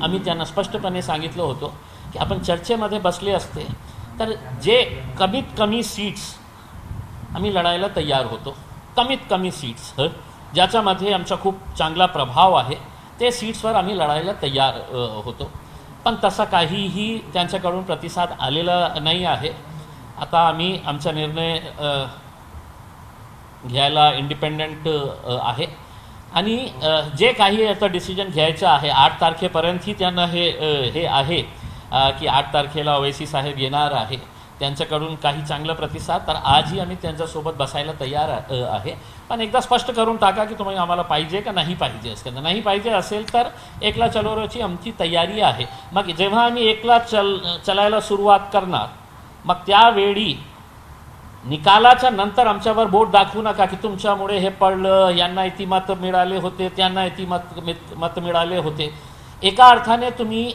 आम्ही त्यांना स्पष्टपणे सांगितलं होतो की आपण चर्चेमध्ये बसले असते तर जे कमीत कमी सीट्स आम्ही लढायला तयार होतो. कमीत कमी सीट्स ज्याच्यामध्ये आमचा खूप चांगला प्रभाव आहे ते सीट्सवर आम्ही लढायला तयार होतो. पण तसा काहीही त्यांच्याकडून प्रतिसाद आलेला नाही आहे. आता आम्ही आमचा निर्णय घ्यायला इंडिपेंडंट आहे. आणि जे काही आता डिसिजन घ्यायचं आहे आठ तारखेपर्यंतही त्यांना हे हे आहे की आठ तारखेला ओवेसी साहेब येणार आहे त्यांच्याकडून काही चांगला प्रतिसाद. तर आजही आम्ही त्यांच्यासोबत बसायला तयार आहे. पण एकदा स्पष्ट करून टाका की तुम्ही आम्हाला पाहिजे का नाही पाहिजे असं. नाही पाहिजे असेल तर एकला चलोरोची आमची तयारी आहे. मग जेव्हा आम्ही एकला चल चलायला सुरुवात करणार मग त्यावेळी निकालाच्या नंतर आमच्यावर बोट दाखवू नका की तुमच्यामुळे हे पडलं यांना इति मत मिळाले होते त्यांना इति मत मत मिळाले होते. एका अर्थाने तुम्ही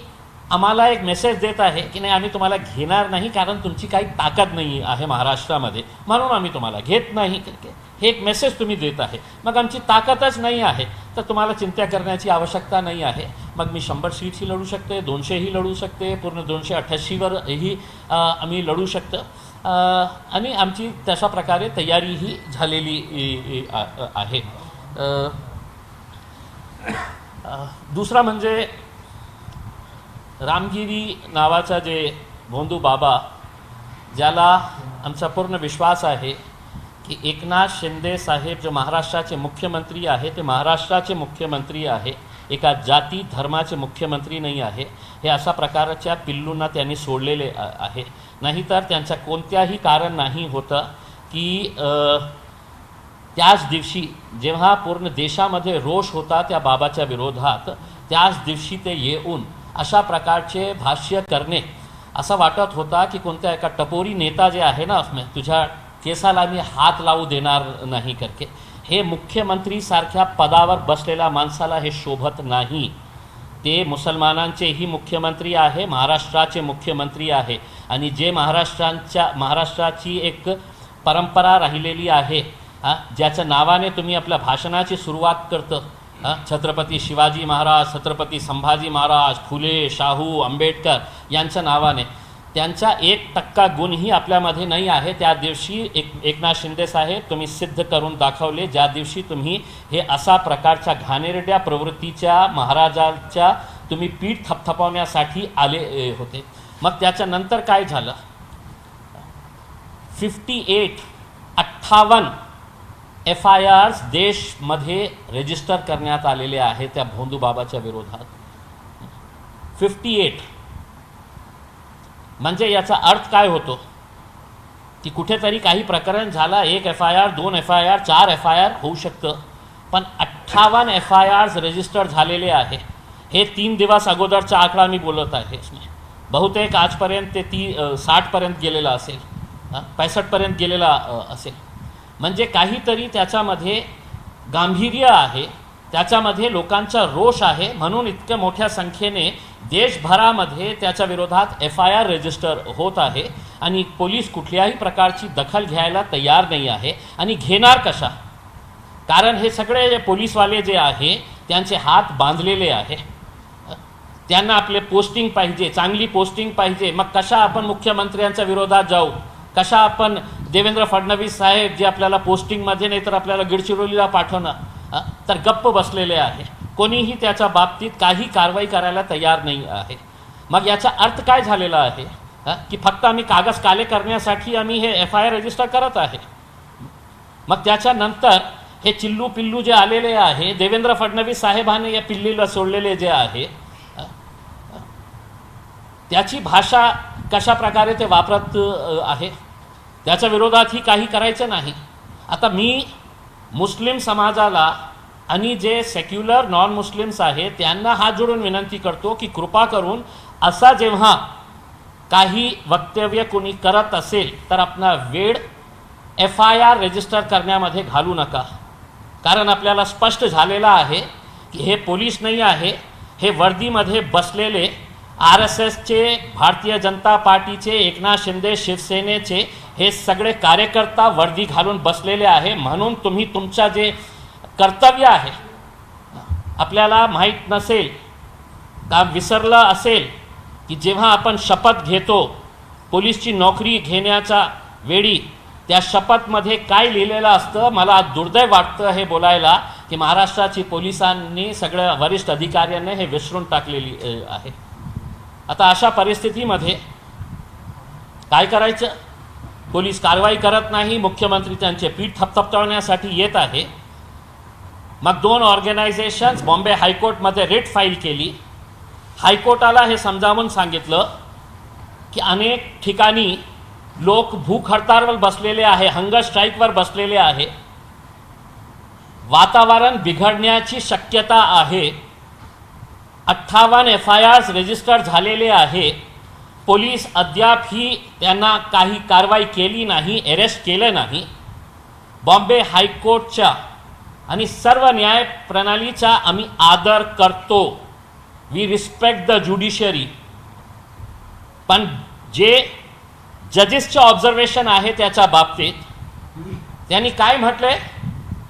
आम्हाला एक मेसेज देत आहे की नाही आम्ही तुम्हाला घेणार नाही कारण तुमची काही ताकद नाही आहे महाराष्ट्रामध्ये. म्हणून आम्ही तुम्हाला घेत नाही. हे एक मेसेज तुम्ही देत आहे. मग आमची ताकदच नाही आहे. तर तुम्हाला चिंता करण्याची आवश्यकता नाही आहे. मग मी शंभर सीट्सही लढू शकते दोनशेही लढू शकते पूर्ण दोनशे अठ्ठ्याऐंशीवरही आम्ही लढू शकतो. आणि आमची तशा प्रकारे तयारीही झालेली आहे. दुसरा म्हणजे रामगिरी नावाचा जे भोंदू बाबा ज्याला आमचा पूर्ण विश्वास आहे की एकनाथ शिंदे साहेब जे महाराष्ट्राचे मुख्यमंत्री आहे ते महाराष्ट्राचे मुख्यमंत्री आहे. एका जाती धर्माचे मुख्यमंत्री नाही आहे. हे अशा प्रकारच्या पिल्लूंना त्यांनी सोडलेले आहे. नाहीतर त्यांचा कोणत्याही कारण नाही होतं की त्याच दिवशी जेव्हा पूर्ण देशामध्ये रोष होता त्या बाबाच्या विरोधात त्याच दिवशी ते येऊन अशा प्रकारचे भाष्य करणे असं वाटत होता की कोणत्या एका टपोरी नेता जे आहे ना तुझ्या केसाला मी हात लावू देणार नाही करके. हे मुख्यमंत्रीसारख्या पदावर बसलेल्या माणसाला हे शोभत नाही. ते मुसलमानांचेही मुख्यमंत्री आहे महाराष्ट्राचे मुख्यमंत्री आहे. आणि जे महाराष्ट्रांच्या महाराष्ट्राची एक परंपरा राहिलेली आहे हां ज्याच्या नावाने तुम्ही आपल्या भाषणाची सुरुवात करतं छत्रपती शिवाजी महाराज छत्रपती संभाजी महाराज फुले शाहू आंबेडकर यांच्या नावाने. त्यांचा एक टक्का गुणही आपल्यामध्ये नाही आहे. त्या दिवशी एक एकनाथ शिंदे साहेब तुम्ही सिद्ध करून दाखवले. ज्या दिवशी तुम्ही हे असा प्रकारच्या घाणेरड्या प्रवृत्तीच्या महाराजांच्या तुम्ही पीठ थपथपवण्यासाठी आले होते. मग त्याच्यानंतर काय झालं? फिफ्टी एट अठ्ठावन्न एफ आय आर्स देशमध्ये रजिस्टर करण्यात आलेले आहे त्या भोंदूबाबाच्या विरोधात. फिफ्टी एट म्हणजे याचा अर्थ काय होतो? की कुठेतरी काही प्रकरण झाला एक एफ आय आर दोन एफ आय आर चार एफ आय आर होऊ शकतं. पण अठ्ठावन्न एफ आय आर्स रजिस्टर झालेले आहे. हे तीन दिवस अगोदरचा आकडा मी बोलत आहे. इसमें बहुतेक आजपर्यंत ते ती साठपर्यंत गेलेला असेल. पैसठपर्यंत गेलेला असेल. म्हणजे काहीतरी त्याच्यामध्ये गांभीर्य आहे. त्याच्यामध्ये लोकांचा रोष आहे. म्हणून इतक्या मोठ्या संख्येने देशभरामध्ये त्याच्या विरोधात एफ आय आर रजिस्टर होत आहे. आणि पोलीस कुठल्याही प्रकारची दखल घ्यायला तयार नाही आहे. आणि घेणार कशा? कारण हे सगळे जे पोलीसवाले जे आहे त्यांचे हात बांधलेले आहे. त्यांना आपले पोस्टिंग पाहिजे चांगली पोस्टिंग पाहिजे. मग कशा आपण मुख्यमंत्र्यांच्या विरोधात जाऊ? कशा आपण देवेंद्र फडणवीस साहेब जे आपल्याला पोस्टिंगमध्ये नाही तर आपल्याला गडचिरोलीला पाठवणं? तर गप्प बसलेले आहे. कोणीही त्याच्या बाबतीत काही कारवाई करायला तयार नाही आहे. मग याचा अर्थ काय झालेला आहे? की फक्त आम्ही कागद काले करण्यासाठी आम्ही हे एफ आय आर रजिस्टर करत आहे. मग त्याच्यानंतर हे चिल्लू पिल्लू जे आलेले आहे देवेंद्र फडणवीस साहेबांनी या पिल्लीला सोडलेले जे आहे त्याची भाषा कशा प्रकारे ते वापरत आहे? त्याच्या विरोधातही काही करायचं नाही. आता मी मुस्लिम समाजाला आणि जे सेक्युलर नॉन मुस्लिम्स आहेत त्यांना हात जोडून विनंती करतो की कृपा करून असा जेव्हा काही वक्तव्य कोणी करत असेल तर आपला वेळ एफ आय आर रजिस्टर करण्यामध्ये घालू नका. कारण आपल्याला स्पष्ट झालेलं आहे की हे पोलीस नाही आहे हे वर्दीमध्ये बसलेले आर एस एसचे भारतीय जनता पार्टीचे एकनाथ शिंदे शिवसेनेचे हे सगळे कार्यकर्ता वर्दी घालून बसलेले आहे. म्हणून तुम्ही तुमचा जे कर्तव्य आहे आपल्याला माहीत नसेल का विसरलं असेल की जेव्हा आपण शपथ घेतो पोलीसची नोकरी घेण्याच्या वेळी त्या शपथमध्ये काय लिहिलेलं असतं मला आज दुर्दैव वाटतं हे बोलायला की महाराष्ट्राची पोलिसांनी सगळ्या वरिष्ठ अधिकाऱ्यांनी हे विसरून टाकलेली आहे. आता अशा परिस्थितीमध्ये काय करायचं? पोलीस कारवाई करत नाही मुख्यमंत्री त्यांचे पीठ थपथपटवण्यासाठी येत आहे. मग दोन ऑर्गनायझेशन्स बॉम्बे हायकोर्टमध्ये रेट फाईल केली. हायकोर्टाला हे समजावून सांगितलं की अनेक ठिकाणी लोक भूक हडताळवर बसलेले आहे हंगर स्ट्राईकवर बसलेले आहे. वातावरण बिघडण्याची शक्यता आहे. अठ्ठावन्न एफ आय आर्स रजिस्टर झालेले आहे. पोलीस अद्याप ही त्यांना काही कारवाई केली नाही अरेस्ट केलं नाही. बॉम्बे हायकोर्टच्या आणि सर्व न्याय प्रणालीचा आम्ही आदर करतो. वी रिस्पेक्ट द ज्युडिशरी पण जे जजेसचं ऑब्झर्वेशन आहे त्याच्या बाबतीत त्यांनी काय म्हटलंय?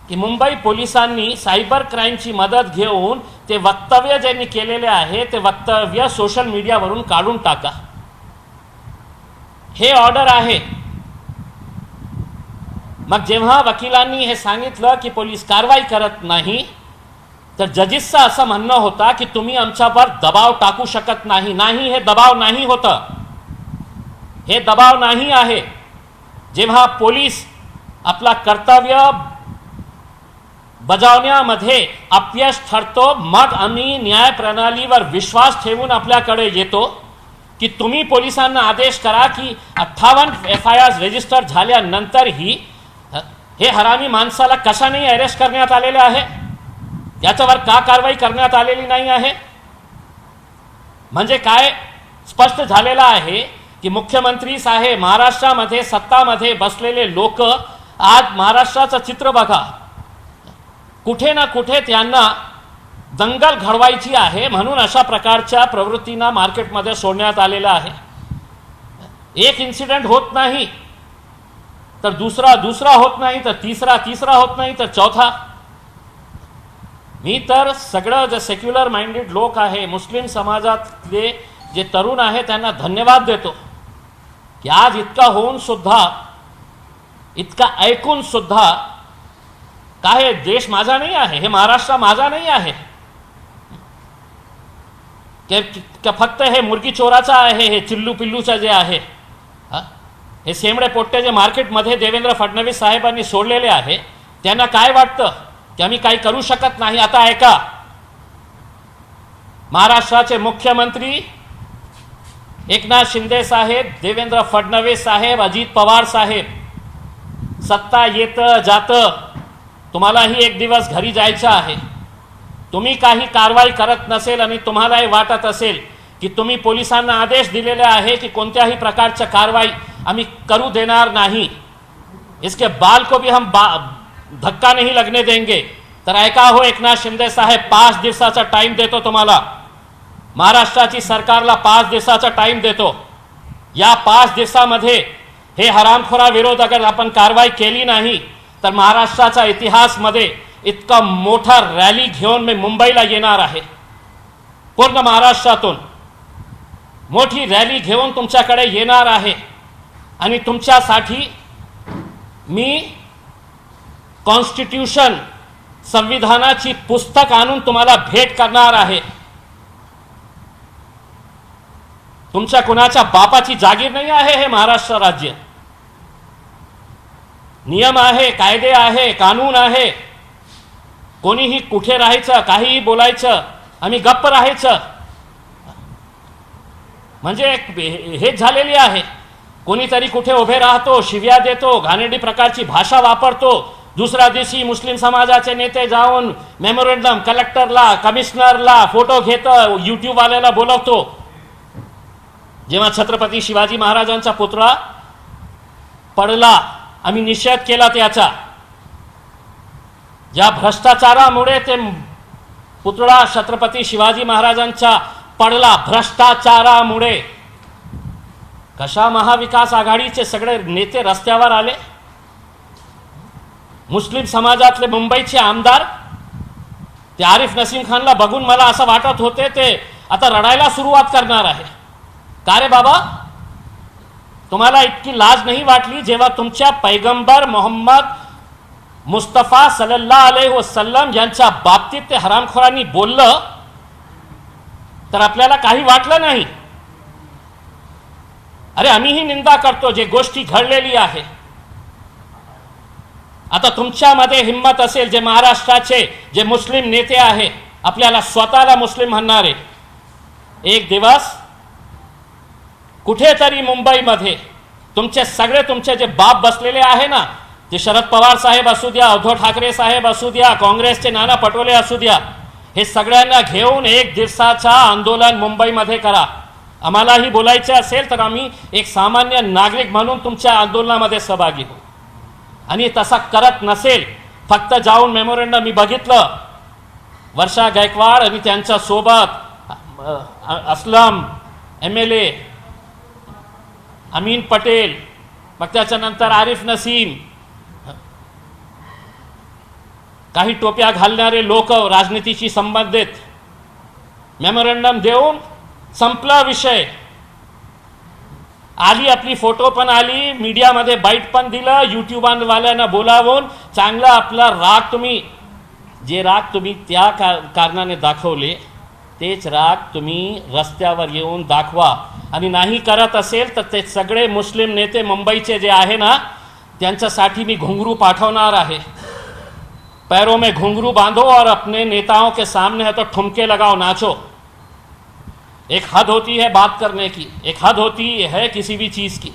की मुंबई पोलिसांनी सायबर क्राईमची मदत घेऊन ते वक्तव्य ज्यांनी केलेले आहे ते वक्तव्य सोशल मीडियावरून काढून टाका. हे ऑर्डर आहे. मग जेव्हा वकिलांनी हे सांगितलं की पोलीस कारवाई करत नाही तर जजेसचं असं म्हणणं होता की तुम्ही आमच्यावर दबाव टाकू शकत नाही. नाही हे दबाव नाही होतं. हे दबाव नाही आहे. जेव्हा पोलीस आपला कर्तव्य बजावण्यामध्ये अपयश ठरतो मग आम्ही न्याय प्रणालीवर विश्वास ठेवून आपल्याकडे येतो की तुम्ही पोलिसांना आदेश करा की अठ्ठावन्न एफ आय आर रजिस्टर झाल्यानंतरही हे हरामी माणसाला कशाने अरेस्ट करण्यात आलेले आहे? याच्यावर का कारवाई करण्यात आलेली नाही आहे? म्हणजे काय स्पष्ट झालेलं आहे की मुख्यमंत्री साहेब महाराष्ट्रामध्ये सत्तामध्ये बसलेले लोक आज महाराष्ट्राचं चित्र बघा. कुठे ना कुठे त्यांना दंगल घडवायची आहे म्हणून अशा प्रकारच्या प्रवृत्तींना मार्केटमध्ये सोडण्यात आलेलं आहे. एक इन्सिडेंट होत नाही तर दुसरा दुसरा होत नाही तर तिसरा तिसरा होत नाही तर चौथा. मी तर सगळं जे सेक्युलर माइंडेड लोक आहे मुस्लिम समाजातले जे तरुण आहे त्यांना धन्यवाद देतो. की आज इतका होऊन सुद्धा इतका ऐकून सुद्धा काय देश माझा नाही आहे हे महाराष्ट्र माझा नाही आहे. फक्त हे मुर्गी चोराचा आहे हे चिल्लू पिल्लूचं जे आहे हे? सेमडे पोट्टे जे मार्केटमध्ये देवेंद्र फडणवीस साहेबांनी सोडलेले आहे त्यांना काय वाटतं? की आम्ही काही करू शकत नाही? आता ऐका. महाराष्ट्राचे मुख्यमंत्री एकनाथ शिंदे साहेब देवेंद्र फडणवीस साहेब अजित पवार साहेब. सत्ता येतं जातं. तुम्हालाही एक दिवस घरी जायचं आहे. तुम्ही काही कारवाई करत नसेल आणि तुम्हालाही वाटत असेल की तुम्ही पोलिसांना आदेश दिलेले आहे की कोणत्याही प्रकारच्या कारवाई आम्ही करू देणार नाही. इसके बाल को भी हम बा धक्का नाही लगने देंगे. तर ऐका हो एकनाथ शिंदे साहेब पाच दिवसाचा टाइम देतो तुम्हाला. महाराष्ट्राची सरकारला पाच दिवसाचा टाइम देतो. या पाच दिवसामध्ये हे हरामखोरा विरोध अगर आपण कारवाई केली नाही तर महाराष्ट्राच्या इतिहासमध्ये इतका मोठा रॅली घेऊन मी मुंबईला येणार आहे. पूर्ण महाराष्ट्रातून मोठी रॅली घेऊन तुमच्याकडे येणार आहे. आणि तुमच्यासाठी मी कॉन्स्टिट्यूशन संविधानाची पुस्तक आणून तुम्हाला भेट करणार आहे. तुमच्या कुणाच्या बापाची जागीर नाही आहे हे महाराष्ट्र राज्य. नियम आहे कायदे आहे कानून आहे. कोणीही कुठे राहायचं काहीही बोलायचं आम्ही गप्प राहायचं. म्हणजे हे- हेच झालेली आहे. कोणीतरी कुठे उभे राहतो शिव्या देतो घाणेरडी प्रकारची भाषा वापरतो. दुसऱ्या दिवशी मुस्लिम समाजाचे नेते जाऊन मेमोरेंडम कलेक्टरला कमिशनरला फोटो घेत यूट्यूबवाल्याला बोलवतो. जेव्हा छत्रपती शिवाजी महाराजांचा पुतळा पडला आम्ही निषेध केला त्याचा ज्या भ्रष्टाचारामुळे ते पुतळा छत्रपती शिवाजी महाराजांचा पडला भ्रष्टाचारामुळे. कशा महाविकास आघाडीचे सगळे नेते रस्त्यावर आले? मुस्लिम समाजातले मुंबईचे आमदार ते आरिफ नसीम खानला बघून मला असं वाटत होते ते आता रडायला सुरुवात करणार आहे. का रे बाबा? तुम्हाला इतकी लाज नाही वाटली जेव्हा तुमच्या पैगंबर मोहम्मद मुस्तफा सल्ला अलैहि वसल्लम यांच्या बाबतीत ते हरामखोरांनी बोललं? तर आपल्याला काही वाटलं नाही. अरे आम्हीही निंदा करतो जे गोष्टी घडलेली आहे. आता तुमच्यामध्ये हिंमत असेल जे महाराष्ट्राचे जे मुस्लिम नेते आहे आपल्याला स्वतःला मुस्लिम म्हणणारे. एक दिवस कुठेतरी मुंबईमध्ये तुमचे सगळे तुमचे जे बाप बसलेले आहे ना ते शरद पवार साहेब असू द्या उद्धव ठाकरे साहेब असू द्या काँग्रेसचे नाना पटोले असू द्या हे सगळ्यांना घेऊन एक दिवसाचा आंदोलन मुंबईमध्ये करा. आम्हालाही बोलायचे असेल तर आम्ही एक सामान्य नागरिक म्हणून तुमच्या आंदोलनामध्ये सहभागी होऊ. आणि तसा करत नसेल फक्त जाऊन मेमोरेंडम मी बघितलं. वर्षा गायकवाड आणि त्यांच्यासोबत Aslam M L A Amin Patel मग त्याच्यानंतर आरिफ नसीम. काही टोप्या घालणारे लोक राजनीतीशी संबंधित. मेमोरंडम देऊन संपला विषय. आली आपली फोटो पण आली मीडियामध्ये बाईट पण दिलं यूट्यूबवाल्यांना बोलावून चांगला आपला राग तुम्ही जे राग तुम्ही त्या का कारणाने दाखवले तेच राग तुम्ही रस्त्यावर येऊन दाखवा. आणि नाही करत असेल तर ते सगळे मुस्लिम नेते मुंबईचे जे आहे ना, त्यांच्यासाठी मी घुंगरू पाठवणार आहे. पैरों में घुंघरू बांधो और अपने नेताओं के सामने है तो ठुमके लगाओ, नाचो। एक हद होती है बात करने की, एक हद होती है किसी भी चीज़ की।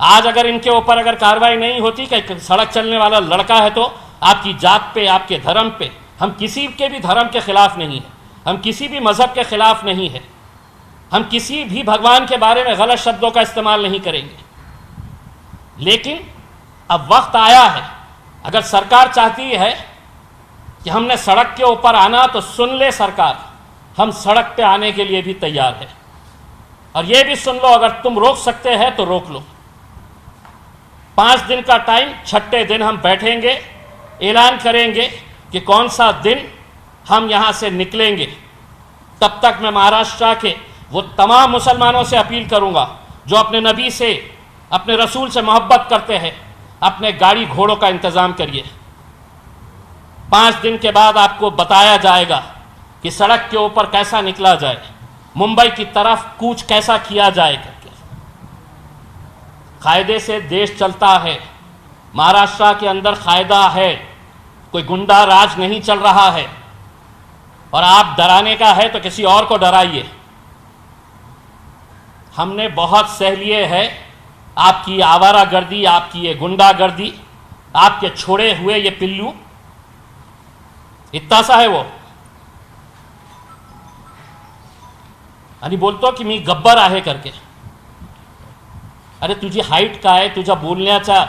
आज अगर इनके ऊपर अगर कार्रवाई नहीं होती कि सड़क चलने वाला लड़का है तो आपकी जात पे, आपके धर्म पे, हम किसी के भी धर्म के खिलाफ नहीं है। हम किसी भी मज़हब के खिलाफ नहीं है। हम किसी भी भगवान के बारे में गलत शब्दों का इस्तेमाल नहीं करेंगे। लेकिन अब वक्त आया है। अगर सरकार चाहती है कि हमने सड़क के ऊपर आना तो सुन ले सरकार, हम सड़क पे आने के लिए भी तैयार है। और ये भी सुन लो, अगर तुम रोक सकते हैं तो रोक लो। पाँच दिन का टाइम, छठे दिन हम बैठेंगे, ऐलान करेंगे कि कौन सा दिन हम यहाँ से निकलेंगे। तब तक मैं महाराष्ट्र के वो तमाम मुसलमानों से अपील करूँगा, जो अपने नबी से, अपने रसूल से मोहब्बत करते हैं, अपने गाड़ी घोड़ों का इंतज़ाम करिए। पाँच दिन के बाद आपको बताया जाएगा कि सड़क के ऊपर कैसा निकला जाए, मुंबई की तरफ़ कूच कैसा किया जाए करके। कायदे से देश चलता है, महाराष्ट्र के अंदर कायदा है, कोई गुंडा राज नहीं चल रहा है। और आप डराने का है तो किसी और को डराइए। हमने बहुत सह लिए है। आपकी आवारा गर्दी आपकी ये गुंडा गर्दी आपके छोड़े हुए ये पिल्लू। इतना सा है वो। आणि बोलतो की मी गब्बर आहे करके। अरे तुझी हाईट काय तुझ्या बोलण्याचा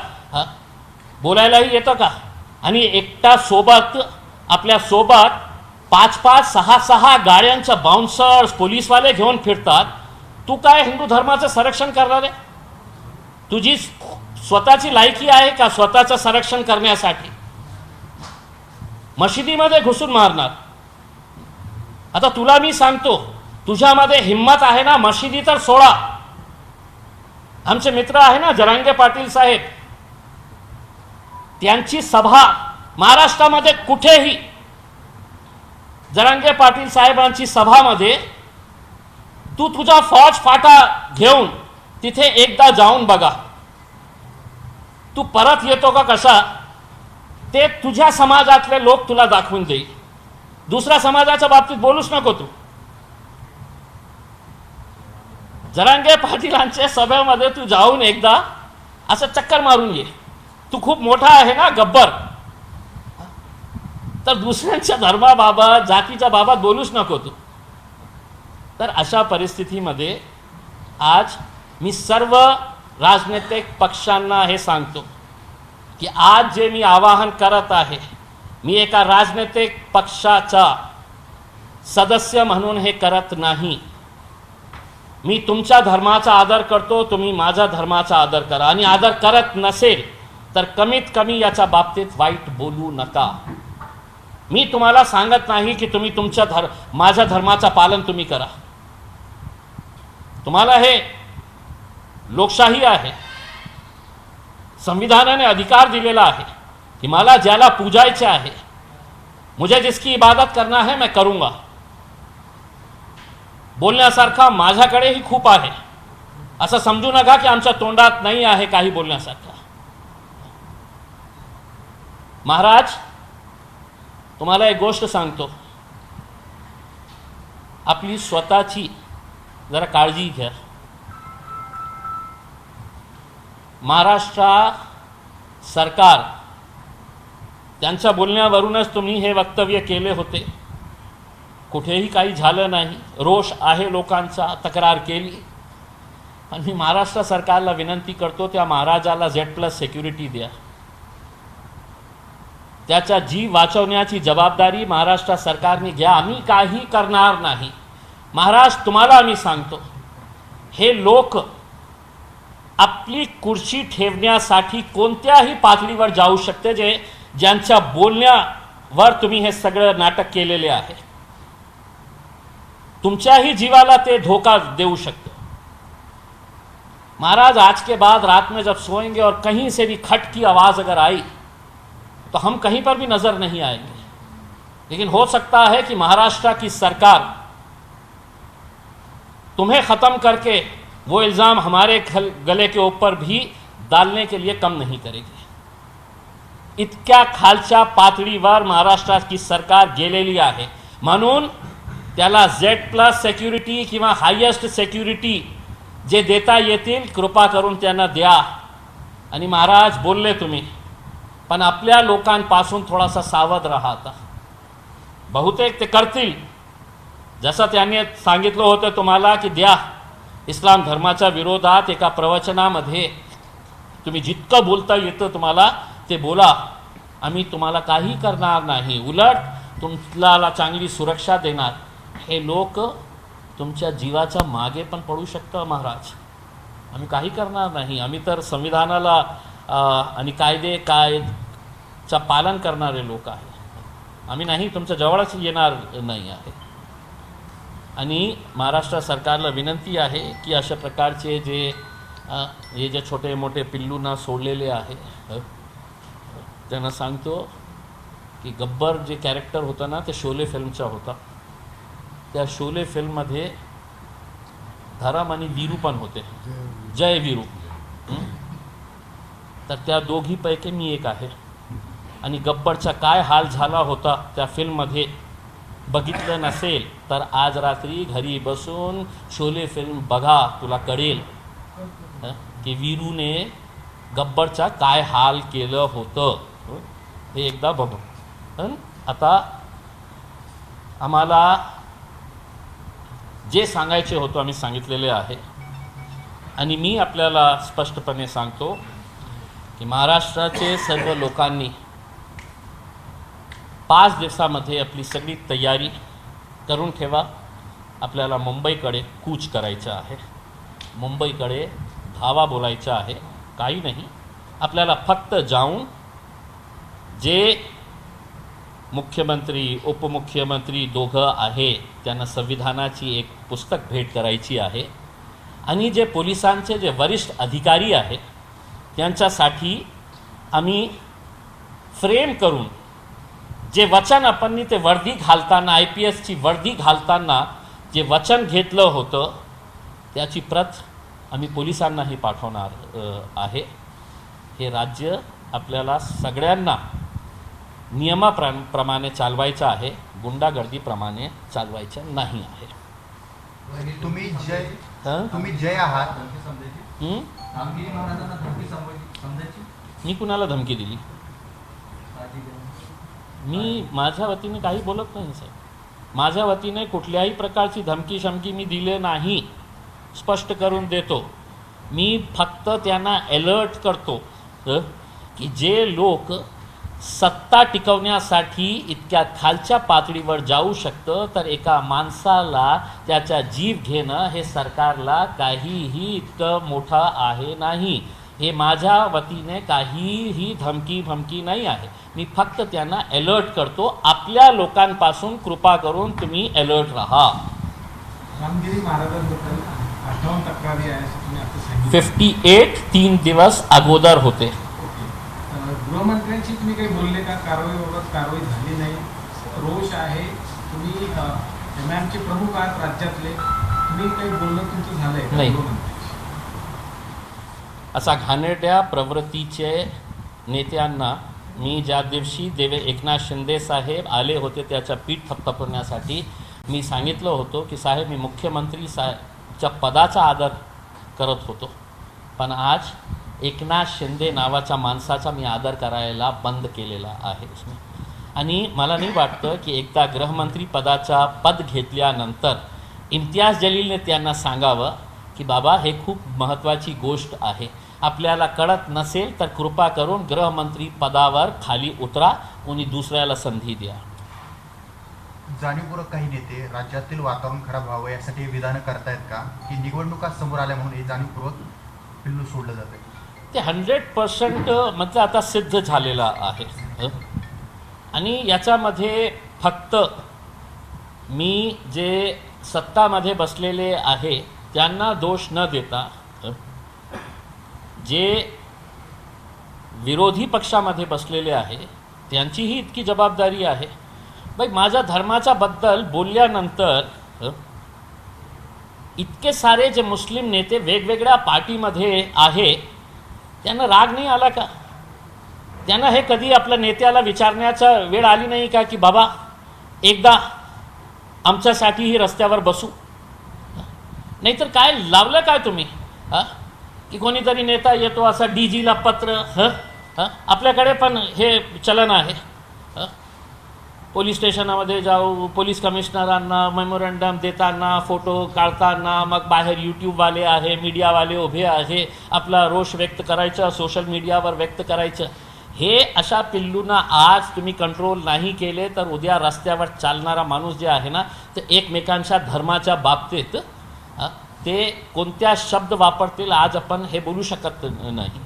बोलायलाही येतं का? आणि एकटा सोबत आपल्यासोबत पाच पाच सहा सहा गाड्यांच्या बाउन्सर्स पोलीसवाले घेऊन फिरतात. तू काय हिंदू धर्माचं संरक्षण करणार आहे? तुझी स्वतःची लायकी आहे का स्वतःचं संरक्षण करण्यासाठी? मशिदीमध्ये घुसून मारणार. आता तुला मी सांगतो तुझ्यामध्ये हिंमत आहे ना मशिदी तर सोळा आमचे मित्र आहे ना जरांगे पाटील साहेब. त्यांची सभा महाराष्ट्रामध्ये कुठेही जरांगे पाटील साहेबांची सभामध्ये तू तुझा फौज फाटा घेऊन तिथे एकदा जाऊन बघा. तू परत येतो का कसा? ते तुझ्या समाजातले लोक तुला दाखवून देईल. दुसऱ्या समाजाच्या बाबतीत बोलूच नको तू. जरांगे पाटीलांच्या सभेमध्ये तू जाऊन एकदा असं चक्कर मारून ये. तू खूप मोठा आहे ना गब्बर. तर दुसऱ्यांच्या धर्माबाबत जातीच्या बाबत बोलूच नको तू. तर अशा परिस्थितीमध्ये आज मी सर्व राजनैतिक पक्षांना हे सांगतो की आज जे मी आवाहन करत आहे मी एका राजनैतिक पक्षाचा सदस्य म्हणून हे करत नाही. मी तुमच्या धर्माचा आदर करतो तुम्ही माझ्या धर्माचा आदर करा. आणि आदर करत नसेल तर कमीत कमी याच्या बाबतीत वाईट बोलू नका. मी तुम्हाला सांगत नाही की तुम्ही तुमच्या धर माझ्या धर्माचा पालन तुम्ही करा. तुम्हाला हे लोकशाही आहे. संविधानाने अधिकार दिलेला आहे. की मला ज्याला पूजायचे आहे, मुझे जिसकी इबादत करना है मैं करूँगा. बोलण्यासारखा माझ्याकडेही खूप आहे. असं समजू नका की आमच्या तोंडात नाही आहे काही बोलण्यासारखं. महाराज, तुम्हाला एक गोष्ट सांगतो. आपली स्वतःची जरा काळजी घ्या. महाराष्ट्र सरकार त्यांच्या बोलण्यावरूनच तुम्ही हे वक्तव्य केले होते. कुठेही काही झालं नाही. रोष आहे लोकांचा तक्रार केली. पण मी महाराष्ट्र सरकारला विनंती करतो त्या महाराजाला झेड प्लस सेक्युरिटी द्या. त्याचा जीव वाचवण्याची जबाबदारी महाराष्ट्र सरकारने घ्या. आम्ही काही करणार नाही. महाराज, तुम्हाला आम्ही सांगतो, हे लोक आपली कुर्सी ठेवण्यासाठी कोणत्याही पातळीवर जाऊ शकते जे ज्यांच्या बोलण्यावर तुम्ही हे सगळं नाटक केलेले आहे. तुमच्याही जीवाला ते धोका देऊ शकतं. महाराज, आज के बाद रात में जब सोएँगे और कहीं से भी खट की आवाज़ अगर आई तो हम कहीं पर भी नज़र नहीं आएँगे। लेकिन हो सकता है कि महाराष्ट्र की सरकार तुम्हें ख़त्म करके वो इल्ज़ाम हमारे गल- गले के ऊपर भी डालने के लिए कम नहीं करेगी। इतक्या खालच्या पातळीवर महाराष्ट्राची सरकार गेलेली आहे म्हणून त्याला झेड प्लस सेक्युरिटी किंवा हायेस्ट सेक्युरिटी जे देता येतील कृपा करून त्यांना द्या. आणि महाराज बोलले तुम्ही पण आपल्या लोकांपासून थोडासा सावध राहा आता. बहुतेक ते करतील. जसं त्यांनी सांगितलं होतं तुम्हाला की द्या इस्लाम धर्माच्या विरोधात एका प्रवचनामध्ये तुम्ही जितकं बोलता येतं तुम्हाला ते बोला. आम्ही तुम्हाला काही करणार नाही. उलट तुम्हाला चांगली सुरक्षा देणार. हे लोक तुमच्या जीवाच्या मागे पण पडू शकतं महाराज. आम्ही काही करणार नाही. आम्ही तर संविधानाला आणि कायदे कायदचा पालन करणारे लोक आहे. आम्ही नाही तुमच्या जवळच येणार नाही आहे. आणि महाराष्ट्र सरकारला विनंती आहे की अशा प्रकारचे जे हे जे छोटे मोठे पिल्लूंना सोडलेले आहे त्यांना सांगतो की गब्बर जे कॅरेक्टर होता ना ते शोले फिल्मचा होता. त्या शोले फिल्ममध्ये धराम आणि वीरू पण होते. जय वीरू. तर त्या दोघीपैकी मी एक आहे. आणि गब्बरचा काय हाल झाला होता त्या फिल्ममध्ये बघितलं नसेल तर आज रात्री घरी बसून शोले फिल्म बघा तुला कळेल. की वीरूने गब्बरचा काय हाल केलं होतं? हे? एकदा बघू. आता आम्हाला जे सांगायचे होतं आम्ही सांगितलेले आहे. आणि मी आपल्याला स्पष्टपणे सांगतो की महाराष्ट्राचे सर्व लोकांनी पाच दिवसामध्ये आपली सगळी तयारी करून ठेवा. आपल्याला मुंबईकडे कूच करायचं आहे. मुंबईकडे धावा बोलायचा आहे. काही नाही. आपल्याला फक्त जाऊन जे मुख्यमंत्री उपमुख्यमंत्री दोघं आहे त्यांना संविधानाची एक पुस्तक भेट करायची आहे. आणि जे पोलिसांचे जे वरिष्ठ अधिकारी आहे त्यांच्यासाठी आम्ही फ्रेम करून जे वचन आपण ते वर्दी घालताना आय पी एसची वर्दी घालताना जे वचन घेतलं होतं त्याची प्रत आम्ही पोलिसांनाही पाठवणार आहे. हे राज्य आपल्याला सगळ्यांना नियमाप्र प्रमाणे चालवायचं आहे गुंडागर्दीप्रमाणे चालवायचं नाही आहे. तुम्ही जय? तुम्ही जय आहात. हं? मी कुणाला धमकी दिली? मी माझ्या वतीने काही बोलत नाही साहेब. माझ्या वतीने कुठल्याही प्रकारची धमकी शमकी मी दिले नाही. स्पष्ट करून देतो. मी फक्त त्यांना अलर्ट करतो की जे लोक सत्ता टिकवण्यासाठी इतक्या खालच्या पातळीवर जाऊ शकतं तर एका माणसाला त्याचा जीव घेणं हे सरकारला काहीही इतकं मोठं आहे नाही. हे माझ्या वतीने काहीही धमकी फमकी नाही आहे. मी फक्त त्यांना अलर्ट करतो. आपल्या लोकांपासून कृपा करून तुम्ही अलर्ट राहा. फिफ्टी एट तीन दिवस अगोदर होते. गृहमंत्र्यांशी तुम्ही काही बोलले का? कारवाईबाबत कारवाई झाली नाही. रोष आहे. तुम्ही एम आयचे प्रमुख आहात राज्यातले. तुम्ही काही बोलणं तुमचं झालंय नाही. असा घाणेरड्या प्रवृत्तीचे नेत्यांना मी ज्या दिवशी देवे एकनाथ शिंदे साहेब आले होते त्याच्या पीठ थपथपण्यासाठी मी सांगितलं होतं की साहेब मी मुख्यमंत्री साहेबच्या पदाचा आदर करत होतो. पण आज एकनाथ शिंदे नावाच्या माणसाचा मी आदर करायला बंद केलेला आहे. आणि मला नाही वाटतं की एकदा गृहमंत्री पदाचा पद घेतल्यानंतर इम्तियाज जलीलने त्यांना सांगावं की बाबा हे खूप महत्त्वाची गोष्ट आहे. आपल्याला कळत नसेल तर कृपा करून गृहमंत्री पदावर खाली उतरा कोणी दुसऱ्याला संधी द्या. जाणीवपूर्वक काही नेते राज्यातील वातावरण खराब व्हावं यासाठी विधानं करतायत का? की निवडणुका समोर आल्या म्हणून हे जाणीवपूर्वक पिल्लू सोडलं जातं ते हंड्रेड पर्सेंट म्हणजे आता सिद्ध झालेलं आहे? आणि याच्यामध्ये फक्त मी जे सत्तामध्ये बसलेले आहे त्यांना दोष न देता जे विरोधी पक्षामध्ये बसलेले आहे त्यांचीही इतकी जबाबदारी आहे. बाई माझ्या धर्माच्या बद्दल बोलल्यानंतर इतके सारे जे मुस्लिम नेते वेगवेगळ्या पार्टीमध्ये आहे त्यांना राग नाही आला का? त्यांना हे कधी आपल्या नेत्याला विचारण्याचा वेळ आली नाही का की बाबा एकदा आमच्यासाठीही रस्त्यावर बसू. नाहीतर काय लावलं काय तुम्ही? हां? की कोणीतरी नेता येतो असा डी जीला पत्र हं? हं? आपल्याकडे पण हे चलन आहे. हं? पोलीस स्टेशनामध्ये जाऊ पोलीस कमिशनरांना मेमोरंडम देताना फोटो काढताना मग बाहेर यूट्यूबवाले आहे मीडियावाले उभे आहे आपला रोष व्यक्त करायचं सोशल मीडियावर व्यक्त करायचं. हे अशा पिल्लूंना आज तुम्ही कंट्रोल नाही केले तर उद्या रस्त्यावर चालणारा माणूस जे आहे ना ते एकमेकांच्या धर्माच्या बाबतीत ते कोणत्या शब्द वापरतील आज आपण हे बोलू शकत नाही.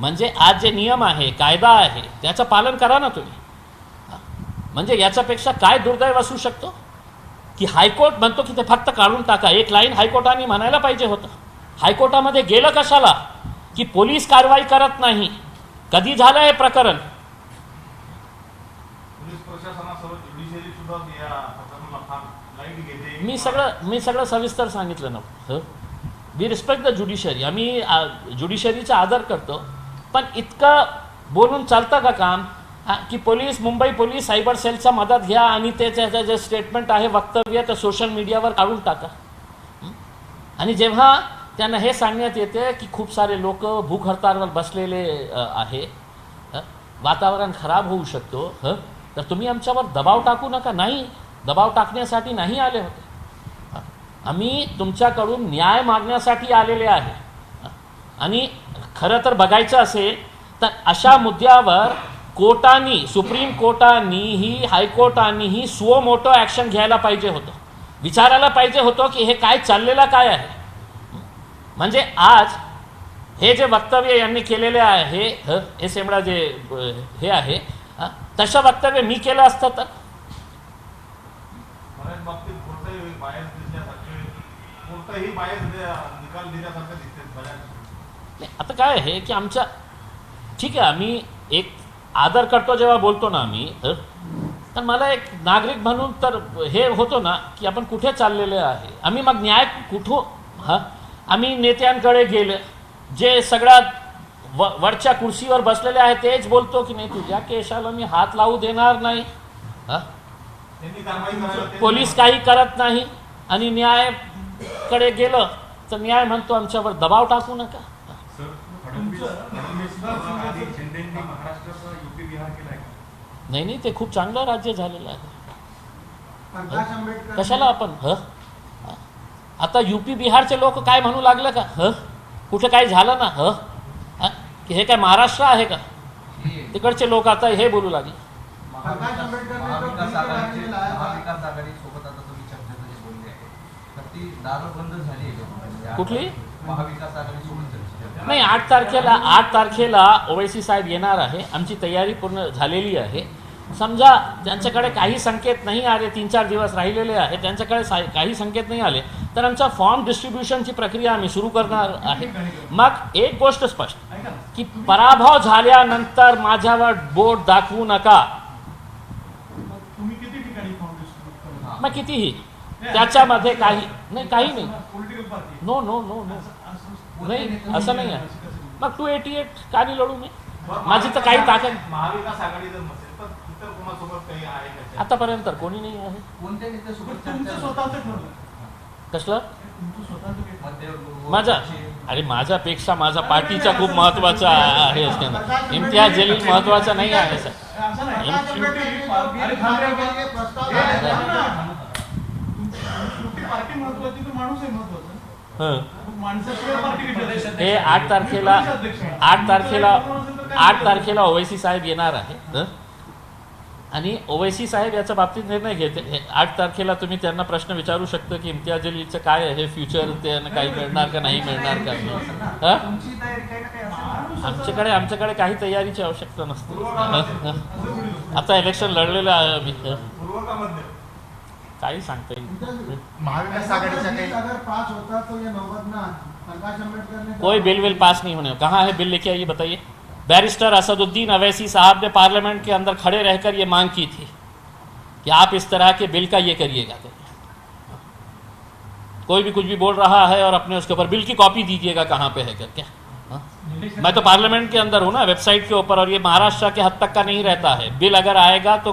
म्हणजे आज जे नियम आहे कायदा आहे त्याचं पालन करा ना तुम्ही. म्हणजे याच्यापेक्षा काय दुर्दैव असू शकतो? की हायकोर्ट म्हणतो की ते फक्त काढून टाका. एक लाईन हायकोर्टाने म्हणायला पाहिजे होतं. हायकोर्टामध्ये गेलं कशाला? की पोलीस कारवाई करत नाही. कधी झालं हे प्रकरण पोलीस प्रशासनासह ज्युडिशियरी सुद्धा या प्रकरणाला फार लाइट घेते मी सगळं मी सगळं सविस्तर सांगितलं ना. वी रिस्पेक्ट द ज्युडिशरी आम्ही ज्युडिशरीचा आदर करतो. पण इतकं बोलून चालतं का काम? की पोलीस मुंबई पोलीस सायबर सेलचा मदत घ्या आणि ते त्याचं जे स्टेटमेंट आहे वक्तव्य ते सोशल मीडियावर काढून टाका. आणि जेव्हा त्यांना हे सांगण्यात येते की खूप सारे लोक भूक हडताळवर बसलेले आहे वातावरण खराब होऊ शकतो हं? तर तुम्ही आमच्यावर दबाव टाकू नका. नाही दबाव टाकण्यासाठी नाही आले होते. आम्ही तुमच्याकडून न्याय मागण्यासाठी आलेले आहे. आणि खरं तर बघायचं असेल तर अशा मुद्द्यावर कोर्टानी सुप्रीम कोर्टानीही हायकोर्टानीही सुओ मोठं ॲक्शन घ्यायला पाहिजे होतं. विचारायला पाहिजे होतं की हे काय चाललेलं काय आहे. म्हणजे आज हे जे वक्तव्य यांनी केलेले आहे हे सेमडा जे हे आहे तसं वक्तव्य मी केलं असतं तर बऱ्याच बाबतीत कोणताही बाहेर दिसण्यासारखे कोणताही बाहेर निकाल दिल्यासारखं दिसते बऱ्याच नाही, आता काय आहे की आमच्या ठीक आहे आम्ही एक आदर करतो जेव्हा बोलतो ना आम्ही हं, तर मला एक नागरिक म्हणून तर हे होतो ना की आपण कुठे चाललेले आहे? आम्ही मग न्याय कुठं हां? आम्ही नेत्यांकडे गेले. जे सगळ्यात व वरच्या कुर्सीवर बसलेले आहे तेच बोलतो की नाही तुझ्या केशाला मी हात लावू देणार नाही. हां? पोलीस काही करत नाही आणि न्यायकडे गेलं तर न्याय म्हणतो आमच्यावर दबाव टाकू नका. नाही नाही ते खूप चांगलं राज्य झालेलं आहे. कशाला आपण? ह? आता युपी बिहारचे लोक काय म्हणू लागलं का? ह? कुठे काय झालं ना? ह? ह? की हे काय महाराष्ट्र आहे का? ही तिकडचे लोक आता हे बोलू लागले महा- प्रकाश आंबेडकरने जो महाविकास बिल आघाडीचे काढलेला आहे, महाविकास आघाडी सोबत आता तुम्ही चर्चेत जे बोलले आहे तर ती दारू बंद झाली आहे का? म्हणजे आता कुठली? नाही आठ तारखेला आठ तारखेला ओवैसी साहेब येणार आहे. आमची तयारी पूर्ण झालेली आहे. समजा ज्यांच्याकडे काही संकेत नाही आले तीन चार दिवस राहिलेले आहे त्यांच्याकडे सा काही संकेत नाही आले तर आमचा फॉर्म डिस्ट्रीब्युशनची प्रक्रिया आम्ही सुरू करणार आहे. मग एक गोष्ट स्पष्ट की पराभव झाल्यानंतर माझ्यावर बोट दाखवू नका. मग तुम्ही किती ठिकाणी फॉर्म डिस्ट्रीब्यूट करणार मग कितीही. त्याच्यामध्ये काही नाही काही नाही नो नो नो नो नाही असं नाही आहे मग टू एटी एट का नाही लढू मी माझी तर काही ताकद महाविकास आघाडी? आतापर्यंत कोणी नाही आहे कसलं माझा अरे माझ्यापेक्षा माझा पार्टीचा खूप महत्त्वाचा आहे असताना इम्तियाज जलील महत्त्वाचा नाही आहे सर असं नाही एम- शेवटी पार्टी- अरे थांब रे बाबा. हे थांब ना. शेवटी पार्टी महत्वाची तर माणूस आहे महत्त्वाचा हं. हे. आठ तारखेला आठ तारखेला आठ तारखेला ओवैसी साहेब येणार आहे हं? आणि ओवैसी साहेब याच्या बाबतीत निर्णय घेते. हे आठ तारखेला तुम्ही त्यांना प्रश्न विचारू शकता की इम्तियाज जलीलचं काय आहे? फ्युचर त्यांना काही मिळणार का नाही मिळणार का हं? आमच्याकडे आमच्याकडे काही तयारीची आवश्यकता नसते? आता इलेक्शन लढलेलं आहे आम्ही. काही सांगता येईल महाविकास आघाडीच्या काही अगर पास होता तो ये नौबत ना। प्रकाश अंबेडकर ने कोई बिल विल पास नहीं होने कहाँ है बिल लेके आइए बताइए। बैरिस्टर असदुद्दीन अवैसी साहब ने पार्लियामेंट के अंदर खड़े रहकर ये मांग की थी कि आप इस तरह के बिल का ये करिएगा। तो कोई भी कुछ भी बोल रहा है और अपने उसके ऊपर बिल की कॉपी दीजिएगा कहाँ पे है करके हाँ? मैं तो पार्लियामेंट के अंदर हूँ ना वेबसाइट के ऊपर और ये महाराष्ट्र के हद तक का नहीं रहता है। बिल अगर आएगा तो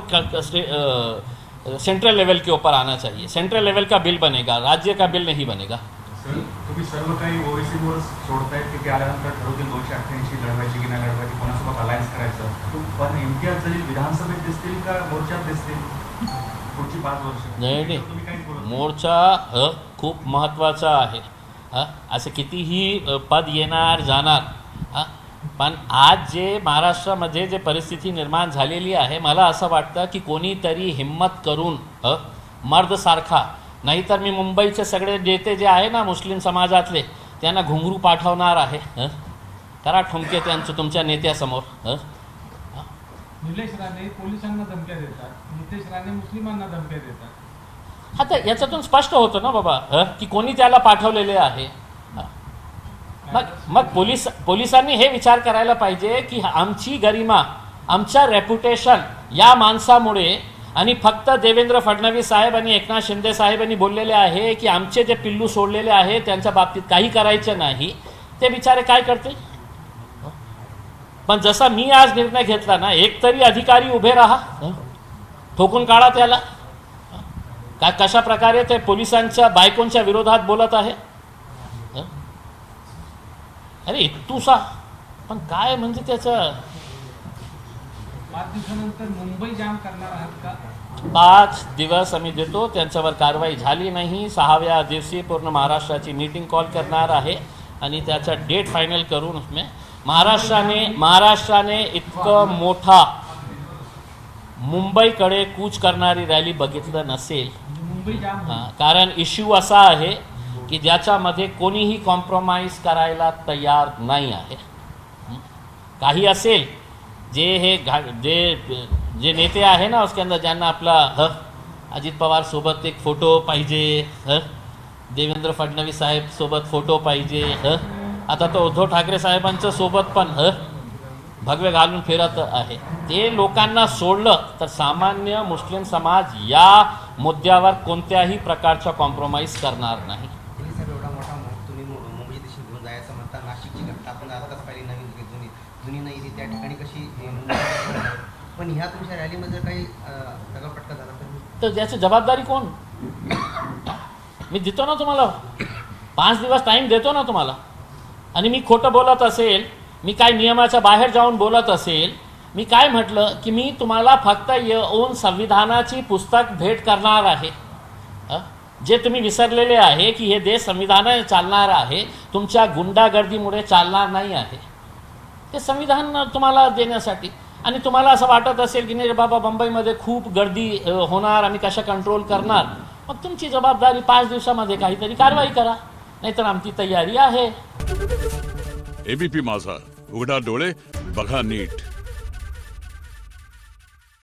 सेंट्रल लेवल के ऊपर आना चाहिए। सेंट्रल लेवल का बिल बनेगा राज्य का बिल नहीं बनेगा। सर तुम्ही सर्व काही ओएसीवर सोडतायत की ते आल्यानंतर ठरवतील दोनशे अठ्ठ्याऐंशी लढवायची की नाही लढवायची कोणासोबत अलायन्स करायचं तो पण इम्तियाज जलील विधानसभेत दिसतील का मोर्चात दिसतील पुढची पाच वर्ष नाही नाही। तुम्ही काहीच बोलत नाही. मोर्चा खूप महत्त्वाचा आहे. असं कितीही पद येणार जाणार. पण आज जे महाराष्ट्रामध्ये जे परिस्थिती निर्माण झालेली आहे मला असं वाटतं की कोणीतरी हिंमत करून मर्दसारखा नाहीतर मी मुंबईचे सगळे नेते जे आहे ना मुस्लिम समाजातले त्यांना घुंगरू पाठवणार आहे करा ठुमके त्यांचं तुमच्या नेत्यासमोर निलेश राणे पोलिसांना धमक्या देतात नितेश राणे मुस्लिमांना धमक्या देतात. आता याच्यातून स्पष्ट होतं ना बाबा की कोणी त्याला पाठवलेले आहे? मग मग पोलीस पोलिसांनी हे विचार करायला पाहिजे की आमची गरिमा आमच्या रेप्युटेशन या माणसामुळे आणि फक्त देवेंद्र फडणवीस साहेब आणि एकनाथ शिंदे साहेबांनी बोललेले आहे की आमचे जे पिल्लू सोडलेले आहे त्यांच्या बाबतीत काही करायचे नाही ते बिचारे काय करते पण जसा मी आज निर्णय घेतला ना एक तरी अधिकारी उभे राहा. ठोकून काढा त्याला. का कशा प्रकारे ते पोलिसांच्या बायकोंच्या विरोधात बोलत आहे? अरे इतूसा पण काय म्हणजे त्याचं? पाच दिवसानंतर मुंबई जाम करणार आहात का? पाच दिवस आम्ही देतो. त्यांच्यावर कारवाई झाली नाही. सहाव्या दिवशी पूर्ण महाराष्ट्राची मीटिंग कॉल करणार आहे. आणि त्याचा डेट फायनल करून उसमें महाराष्ट्राने महाराष्ट्राने इतकं मोठा मुंबईकडे कूच करणारी रॅली बघितलं नसेल. मुंबई जाम. होईल. हां, कारण इश्यू असा आहे की ज्याच्यामध्ये कोणीही कॉम्प्रोमाइज करायला तयार नाही आहे. काही असेल जे हे घा जे जे नेते आहे ना उसके अंदर ज्यांना आपला ह अजित पवार सोबत एक फोटो पाहिजे ह? देवेंद्र फडणवीस साहेब सोबत फोटो पाहिजे ह? आता तो उद्धव ठाकरे साहेबांचं सोबत पण ह? भगवे घालून फिरत आहे. ते लोकांना सोडलं तर सामान्य मुस्लिम समाज या मुद्द्यावर कोणत्याही प्रकारचा कॉम्प्रोमाइज करणार नाही तुम्ही सर एवढा मोठा मोह तुम्ही मु- मुंबई दिशेने घेऊन जायचं म्हणता नाशिकची घटना आपण आताच पाहिली नवीन जी जुनी जुनी नाही ती त्या ठिकाणी कशी अं, मुंबईत पण ह्या तुमच्या रॅलीमध्ये काही दगापटका झाला तर तर याची जबाबदारी कोण? मी देतो ना तुम्हाला. पाच दिवस टाईम देतो ना तुम्हाला. आणि मी खोटं बोलत असेल मी काय नियमाच्या बाहेर जाऊन बोलत असेल मी काय म्हटलं की मी तुम्हाला फक्त येऊन संविधानाची पुस्तक भेट करणार आहे. जे तुम्ही विसरलेले आहे की हे देश संविधानाने चालणार आहे तुमच्या गुंडागर्दीमुळे चालणार नाही आहे. ते संविधान तुम्हाला देण्यासाठी. आणि तुम्हाला असं वाटत असेल की नाही रे बाबा मुंबईमध्ये खूप गर्दी होणार आम्ही कशा कंट्रोल करणार? मग तुमची जबाबदारी पाच दिवसामध्ये काहीतरी कारवाई करा. नाहीतर आमची तयारी आहे. एबीपी माझा. उघडा डोळे बघा नीट.